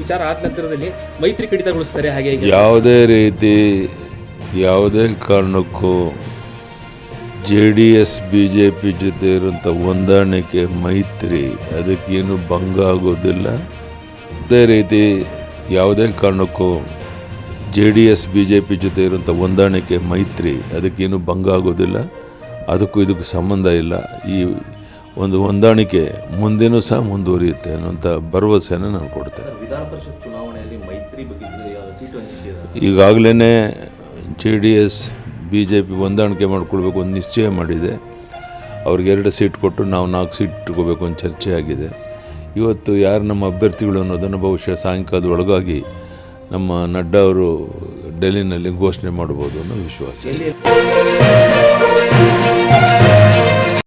ವಿಚಾರ ಆದ ನಂತರದಲ್ಲಿ ಮೈತ್ರಿ ಕಡಿತಗೊಳಿಸ್ತಾರೆ ಹಾಗೆ. ಯಾವುದೇ ರೀತಿ ಯಾವುದೇ ಕಾರಣಕ್ಕೂ J D S, B J P ಜೊತೆ ಇರುವಂಥ ಹೊಂದಾಣಿಕೆ ಮೈತ್ರಿ ಅದಕ್ಕೇನು ಭಂಗ ಆಗೋದಿಲ್ಲ. ಅದೇ ರೀತಿ ಯಾವುದೇ ಕಾರಣಕ್ಕೂ J D S, B J P ಜೊತೆ ಇರುವಂಥ ಹೊಂದಾಣಿಕೆ ಮೈತ್ರಿ ಅದಕ್ಕೇನು ಭಂಗ ಆಗೋದಿಲ್ಲ. ಅದಕ್ಕೂ ಇದಕ್ಕೂ ಸಂಬಂಧ ಇಲ್ಲ. ಈ ಒಂದು ಹೊಂದಾಣಿಕೆ ಮುಂದೇನೂ ಸಹ ಮುಂದುವರಿಯುತ್ತೆ ಅನ್ನೋಂಥ ಭರವಸೆಯನ್ನು ನಾನು ಕೊಡ್ತೇನೆ. ವಿಧಾನ ಪರಿಷತ್ ಚುನಾವಣೆಯಲ್ಲಿ ಮೈತ್ರಿ ಬಗ್ಗೆ ಈಗಾಗಲೇ J D S B J P ಹೊಂದಾಣಿಕೆ ಮಾಡಿಕೊಳ್ಬೇಕು ಒಂದು ನಿಶ್ಚಯ ಮಾಡಿದೆ. ಅವ್ರಿಗೆ ಎರಡು ಸೀಟ್ ಕೊಟ್ಟು ನಾವು ನಾಲ್ಕು ಸೀಟ್ ಇಟ್ಕೋಬೇಕು ಅಂತ ಚರ್ಚೆ ಆಗಿದೆ. ಇವತ್ತು ಯಾರು ನಮ್ಮ ಅಭ್ಯರ್ಥಿಗಳು ಅನ್ನೋದನ್ನು ಬಹುಶಃ ಸಾಯಂಕಾಲದ ಒಳಗಾಗಿ ನಮ್ಮ ನಡ್ಡಾ ಅವರು ಡೆಲ್ಲಿನಲ್ಲಿ ಘೋಷಣೆ ಮಾಡ್ಬೋದು ಅನ್ನೋ ವಿಶ್ವಾಸ